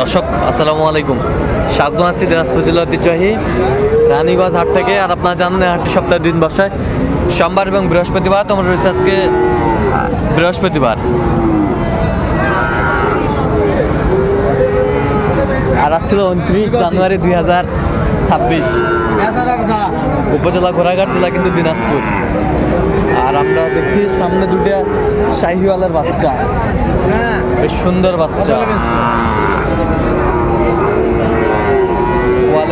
দর্শক, আসসালামু আলাইকুম। স্বাগত আছি দিনাজপুর জেলা ঐতিহ্যবাহী রানীগঞ্জ হাট থেকে। আর আপনারা জানেন হাটটি সপ্তাহে দিন বসায় সোমবার এবং বৃহস্পতিবার, তোমার রয়েছে আজকে, বৃহস্পতিবার। আর আজ ছিল উনত্রিশ জানুয়ারি দুই হাজার ছাব্বিশ। উপজেলা ঘোড়াঘাট জেলা কিন্তু দিনাজপুর। আর আমরা দেখছি সামনে দুটা শাহিওয়ালের বাচ্চা। বেশ সুন্দর বাচ্চা কোয়ালিটি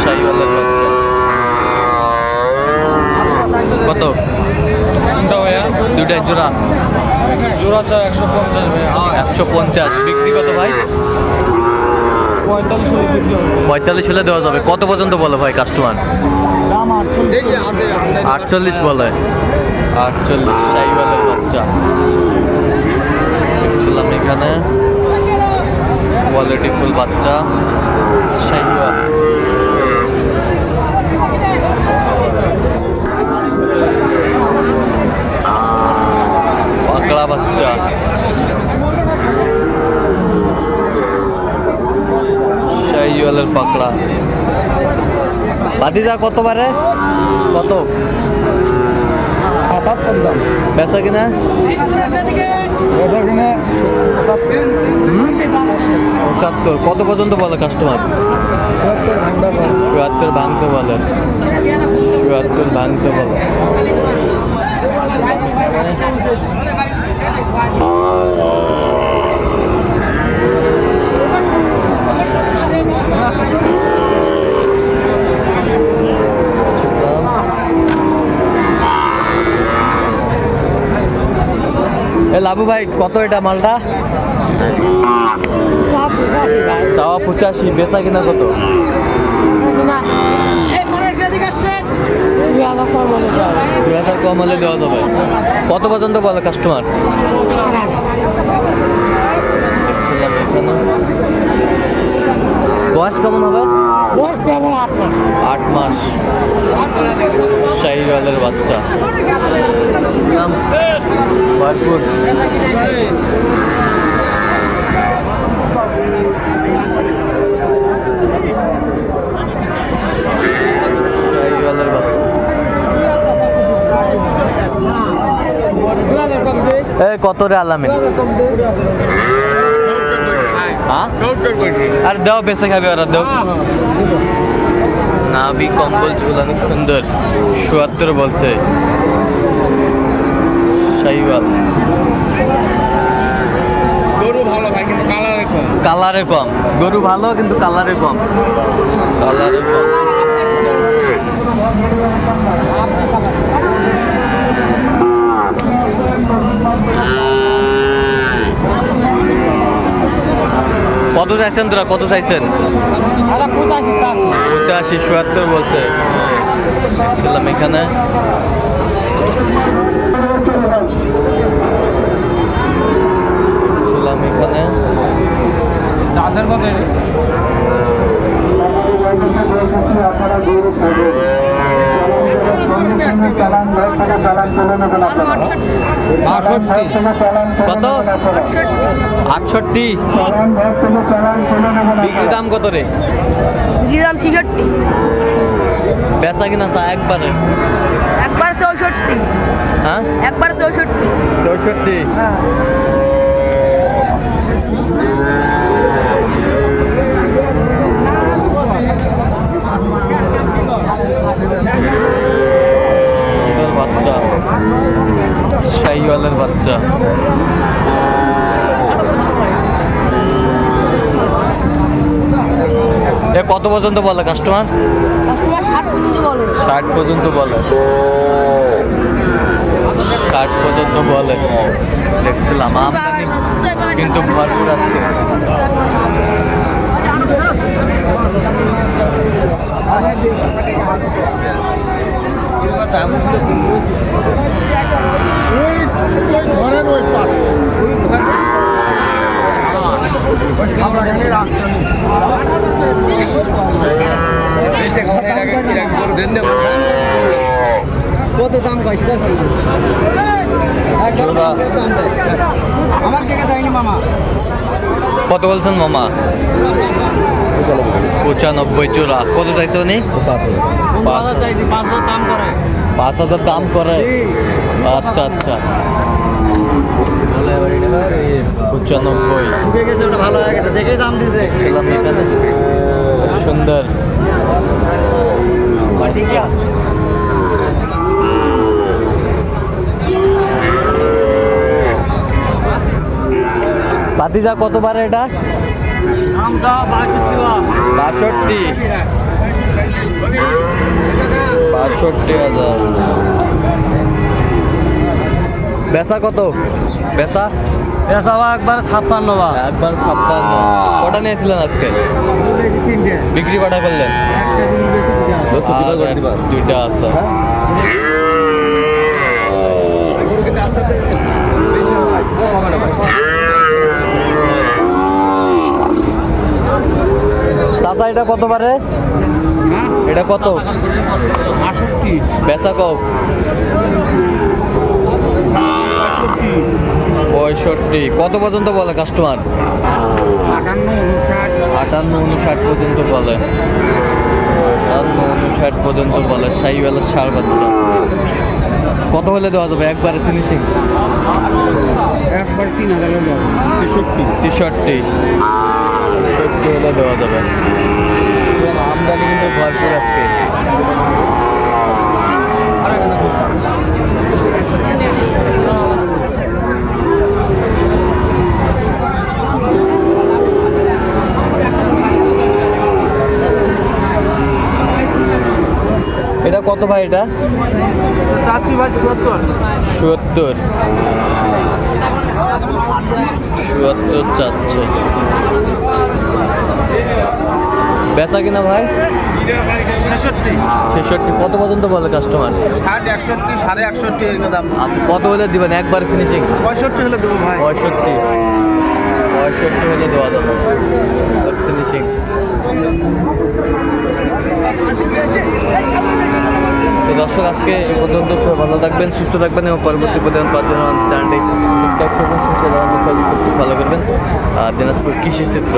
শাহিওয়ালের কত কোনটা ভাইয়া দুটা জোড়া? জোড়া চা একশো পঞ্চাশ ভাইয়া। একশো পঞ্চাশ। বিক্রি কত ভাই? পঁয়তাল্লিশ হলে পঁয়তাল্লিশ হলে দেওয়া যাবে। কত পর্যন্ত বলে ভাই কাস্টমার আটচল্লিশ। বলে। আটচল্লিশ শাহিওয়ালের বাচ্চা। দেখছিলাম এখানে। কোয়ালিটি ফুল বাচ্চা। শাহিওয়াল পাকড়া বাচ্চা শাহিওয়ালের পাকড়া বাদিজা কত বারে কত? সাতাত্তর দাম। বেচা কিনা? বেচা কিনে পঁচাত্তর। কত পর্যন্ত বলে কাস্টমার চুয়াত্তর ভাঙতে বলে। চুয়াত্তর ভাঙতে বলে। লাবু ভাই, কত এটা মালটা? চাওয়া পঁচাশি, বেচা কিনা কত? দুই হাজার কম হলে দেওয়া যাবে। কত পর্যন্ত বলে কাস্টমার বয়স কেমন হবে? আট মাস। শাহিওয়ালের বাচ্চা। নাম ভরপুর শাহিওয়ালের বাচ্চা। কত রে আলামিন আর দাও বেঁচে খাবে ওরা দাও। নাবি কম্বল ঝুলানো সুন্দর। চুয়াত্তর বলছে। শাহিওয়াল গরু ভালো ভাই কিন্তু কালারে কম। কালারে কম। গরু ভালো কিন্তু কালারে কম। কালারে কম। কত চাইছেন তোরা? কত চাইছেন? পঁচাশি চুয়াত্তর বলছে। ছিলাম এখানে। এখানে। কত আটষট্টি। বিক্রি দাম কত রে? দিলাম ছিষট্টি। বেচা কিনা চা একবারে? একবার চৌষট্টি। হ্যাঁ? একবার চৌষট্টি। চৌষট্টি সুন্দর বাচ্চা শাহিওয়ালের বাচ্চা এ কত পর্যন্ত বলে কাস্টমার কাস্টমার ষাট পর্যন্ত বলো। ষাট পর্যন্ত বলে। ষাট পর্যন্ত বলে। দেখছিলাম কিন্তু ভরপুর আজকে। কত দাম কয় সেটা আমার থেকে দেয়নি মামা। কত বলছেন মামা? পঁচানব্বই চোরা কত চাইছে উনি? পাঁচ হাজার দাম করে। আচ্ছা আচ্ছা। পঁচানব্বই। শুকে গেছে ওটা ভালো হয়ে গেছে। দেখেই দাম দিছে। সুন্দর। ভাতিজা কত বারে এটা? বাষট্টি। বাষট্টি হাজার। বেচা কত? বেচা? পেশা একবার ছাপ্পান্ন বা একবার ছাপ্পান্ন। কটা নিয়েছিলেন আজকে? বিক্রি কটা করলেন? দুইটা আছে। চাচা এটা কত বারে? এটা কত? বেচা কও। পঁয়ষট্টি। কত পর্যন্ত বলে কাস্টমার আটান্ন উনষাট। আটান্ন উনষাট পর্যন্ত বলে। আটান্ন উনষাট পর্যন্ত বলে সাইওয়ালা সার বাচ্চা কত হলে দেওয়া যাবে? একবার ফিনিশিং একবার তিন হাজার দেওয়া তেষট্টি। তেষট্টি। তেষট্টি হলে দেওয়া যাবে। আমদানি কিন্তু ভরপুর আজকে এটা কত ভাই এটা? চাচ্ছি ভাই সত্তর। সত্তর। সত্তর চাচ্ছে। বেচা কিনা ভাই? ছেষট্টি। ছেষট্টি। কত পর্যন্ত বলে কাস্টমার ষাট একষট্টি সাড়ে একষট্টি এগুলো দাম। আচ্ছা কত হলে দিবেন? একবার ফিনিশিং পঁয়ষট্টি হলে দেবো ভাই। পঁয়ষট্টি। পঁয়ষট্টি হলে দেওয়া যাবে। ফিনিশিং তো দর্শক, আজকে এই পর্যন্ত সবাই ভালো থাকবেন, সুস্থ থাকবেন এবং পরবর্তী প্রতিদিন পাওয়ার জন্য চ্যানেলটি সাবস্ক্রাইব করবেন সুস্থ ফলো করবেন। আর দিনাজপুর কৃষি চিত্র